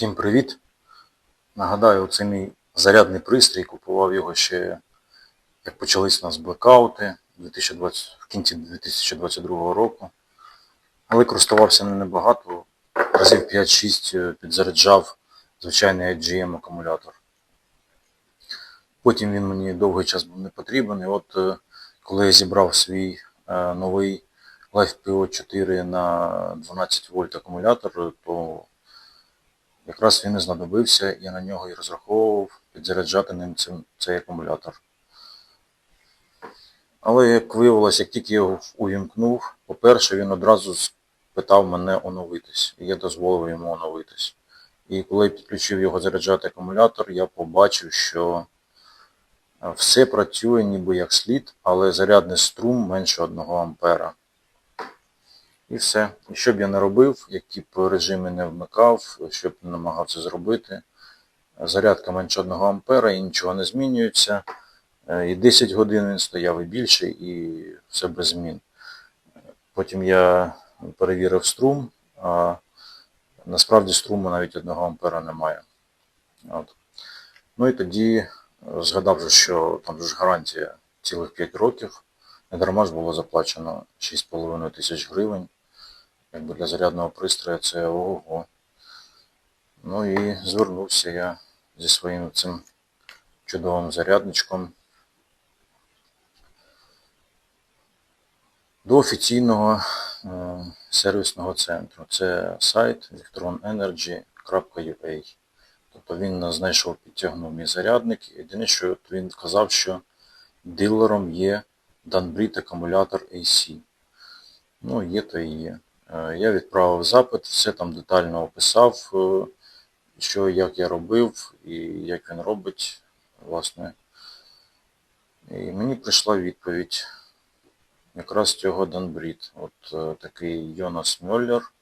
Всім привіт! Нагадаю, це мій зарядний пристрій, купував його ще, як почались у нас блекаути 2020, в кінці 2022 року. Але користувався ним небагато, разів 5-6 підзаряджав звичайний IGM акумулятор. Потім він мені довгий час був не потрібен. І от е, коли я зібрав свій е, новий LifePO 4 на 12 вольт акумулятор, то якраз він і знадобився, я на нього і розраховував підзаряджати ним цим, цей акумулятор. Але як виявилось, як тільки його увімкнув, по-перше, він одразу питав мене оновитись, і я дозволив йому оновитись. І коли я підключив його заряджати акумулятор, я побачив, що е, все працює ніби як слід, але зарядний струм менше 1 ампера. І все. І що б я не робив, які б режими не вмикав, що б не намагався зробити, зарядка менше 1 ампера і нічого не змінюється. Е, І 10 годин він стояв і більше, і все без змін. Потім я перевірив струм, а насправді струму навіть 1 ампера немає. От. Ну і тоді е, згадав, що там ж гарантія цілих 5 років. Не дарма ж було заплачено 6,5 тисяч гривень. Якби для зарядного пристрою це ого. Ну і звернувся я зі своїм цим чудовим зарядничком до офіційного е, сервісного центру. Це сайт electronenergy.ua. Тобто він знайшов, підтягнув мій зарядник. Єдине, що він казав, що дилером є Danbrit акумулятор AC. Ну, є то і є. Е, Я відправив запит, все там детально описав, е, що як я робив і як він робить, власне. І мені прийшла відповідь якраз цього Данбрід. От е, такий Йонас Мьоллер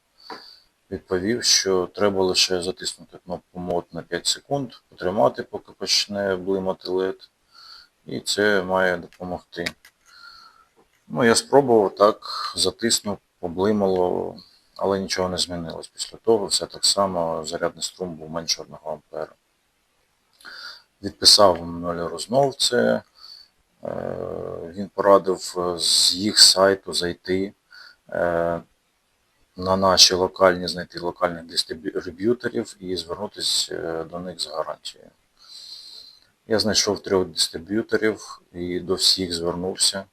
відповів, що треба лише затиснути кнопку мод на 5 секунд, потримати, поки почне блимати LED, і це має допомогти. Ну, я спробував так, затиснув, поблимало, але нічого не змінилось. Після того все так само, зарядний струм був менше 1 ампера. Відписав знов це. Е, Він порадив е, з їх сайту зайти е, на наші локальні, знайти локальних дистриб'юторів і звернутися до них з гарантією. Я знайшов трьох дистриб'юторів і до всіх звернувся.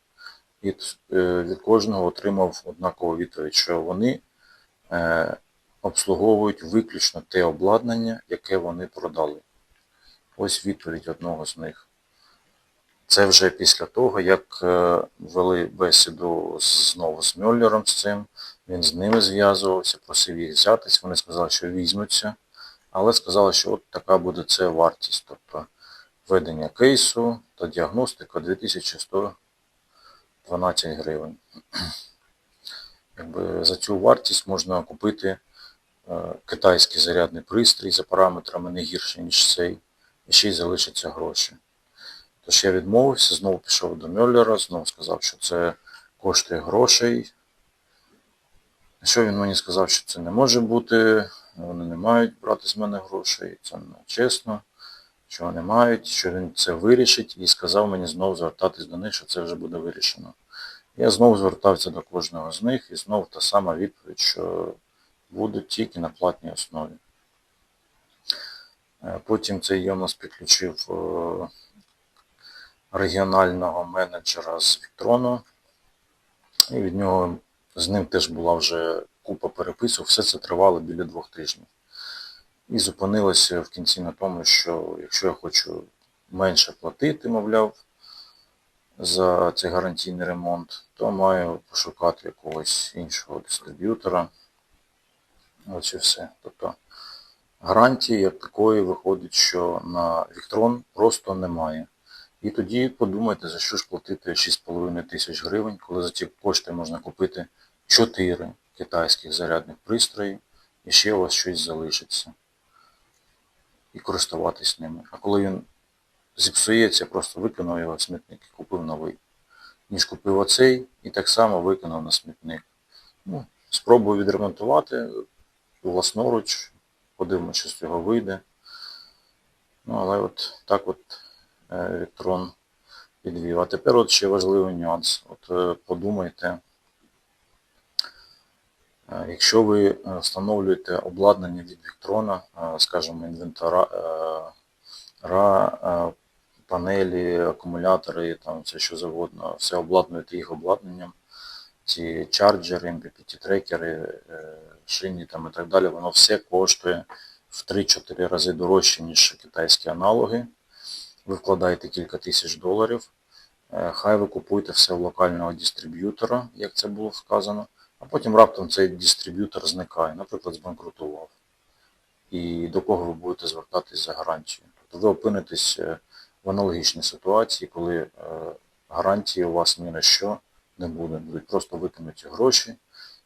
І від кожного отримав однакову відповідь, що вони обслуговують виключно те обладнання, яке вони продали. Ось відповідь одного з них. Це вже після того, як вели бесіду знову з Мюллером з цим, він з ними зв'язувався, просив їх взятись, вони сказали, що візьмуться, але сказали, що от така буде це вартість. Тобто введення кейсу та діагностика 2112 гривень. Якби За цю вартість можна купити китайський зарядний пристрій за параметрами не гірше, ніж цей, і ще й залишаться гроші. Тож я відмовився, знову пішов до Мюллера, знову сказав, що це коштує грошей. Що він мені сказав, що це не може бути, вони не мають брати з мене грошей, це не чесно, що вони мають, що він це вирішить і сказав мені знову звертатись до них, що це вже буде вирішено. Я знову звертався до кожного з них і знову та сама відповідь, що будуть тільки на платній основі. Потім цей Йонас підключив регіонального менеджера з Віктрону. І від нього з ним теж була вже купа переписок, все це тривало біля двох тижнів. І зупинилося в кінці на тому, що якщо я хочу менше платити, мовляв, за цей гарантійний ремонт, то маю пошукати якогось іншого дистриб'ютора. Ось і все. Тобто гарантії як такої виходить, що на Віктрон просто немає. І тоді подумайте, за що ж платити 6,5 тисяч гривень, коли за ці кошти можна купити 4 китайських зарядних пристрої і ще у вас щось залишиться. І користуватись ними. А коли він зіпсується, просто викинув його в смітник і купив новий. Ніж купив оцей і так само викинув на смітник. Ну, Спробую відремонтувати власноруч, Подивимося, що з цього вийде. Ну, але от так от е, електрон підвів. А тепер от ще важливий нюанс. От е, подумайте, е, якщо ви е, встановлюєте обладнання від Віктрона, е, скажімо, інвентара, е, ра, е, панелі, акумулятори, там все що завгодно, все обладнуєте їх обладнанням, ці чарджери, MPPT-трекери, е, шині там і так далі, воно все коштує в 3-4 рази дорожче, ніж китайські аналоги. Ви вкладаєте кілька тисяч доларів. Е, Хай ви купуєте все в локального дистриб'ютора, як це було сказано, а потім раптом цей дистриб'ютор зникає, наприклад, збанкрутував. І до кого ви будете звертатись за гарантією? Тобто ви опинитесь е, в аналогічній ситуації, коли е, гарантії у вас ні на що не буде. Будуть просто викинуті гроші,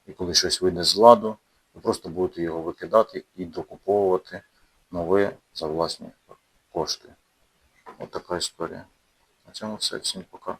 і коли щось вийде з ладу, ви просто будете його викидати і докуповувати нове за власні кошти. От така історія. На цьому все. Всім пока.